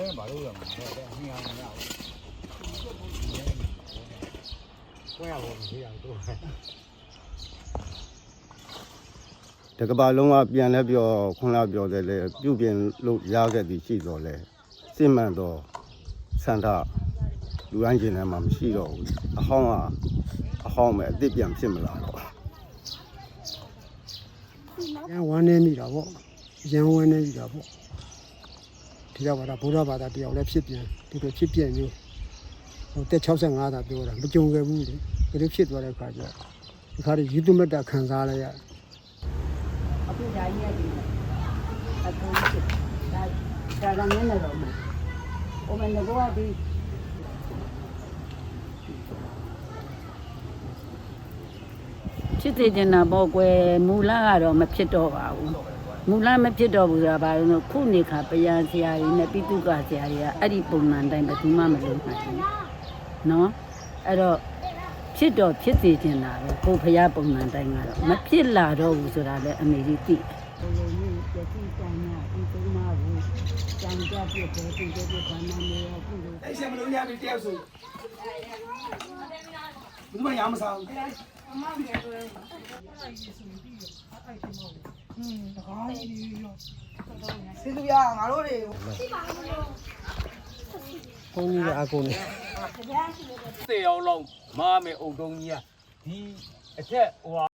လဲဘာလို့ရမှာလဲတဲ့အမြင်အောင်မရဘူးကိုရဘောမရတော့တကဘာလုံးကပြန်လဲပြောခွန်လာပြောတယ်လေပြုပြင်လို့ရခဲ့သည်ရှိတော်လဲစစ်မှန်တော့စန္ဒလူတိုင်းကျင်ထဲမှာမရှိတော့ဘူးအဟောင်းကအဟောင်းပဲအစ်စ်ပြန်ဖြစ်မလာတော့ရန်ဝမ်းနေမိတာပေါ့ရန်ဝမ်းနေမိတာပေါ့ ဒီတော့ဘာသာဘုရားဘာသာတယောက်လည်းဖြစ်ပြန်ဒီလိုဖြစ်ပြန်မျိုးဟိုတက်65တာပြောတာမကြုံခဲ့ဘူးလေဒီလိုဖြစ်သွားတဲ့အခါကျဒီခါဒီယူတုမတ္တခံစားလိုက်ရအခုဒါကြီးရဲ့ဒီအခုဒါဒါကလည်းနေတော့မှာ။အိုမန်ကောဒီဖြစ်သေးတင်တာပေါ့ကွယ်မူလကတော့မဖြစ်တော့ပါဘူး မူလမဖြစ်တော့ဘူးဆိုတာဘာလို့လဲခုနေခါပယံဆရာကြီးနဲ့ပိတုကဆရာကြီးကအဲ့ဒီပုံမှန်တိုင်းဘယ်သူမှမလုပ်နိုင်ဘူးနော်အဲ့တော့ဖြစ်တော့ဖြစ်သေးတင်တာပဲကိုဖရားပုံမှန်တိုင်းကတော့မဖြစ်လာတော့ဘူးဆိုတာလည်းအမေကြီးသိတယ်ဘယ်လိုမျိုးပြတိတန်ညာဒီသုံးပါဘူးကြံကြပြတဲ့ဒီဒီဒီဘာမှမရဘူးလို့အဲ့ဆက်မလို့ရပြီတယောက်ဆိုဘယ်မှာရမစားဘူး စီသူရငါတို့တွေဘုန်းကြီးကအကုန်နေသေအောင်လုံးမားမယ်အုံတုံးကြီးကဒီအထက်ဟိုဟာ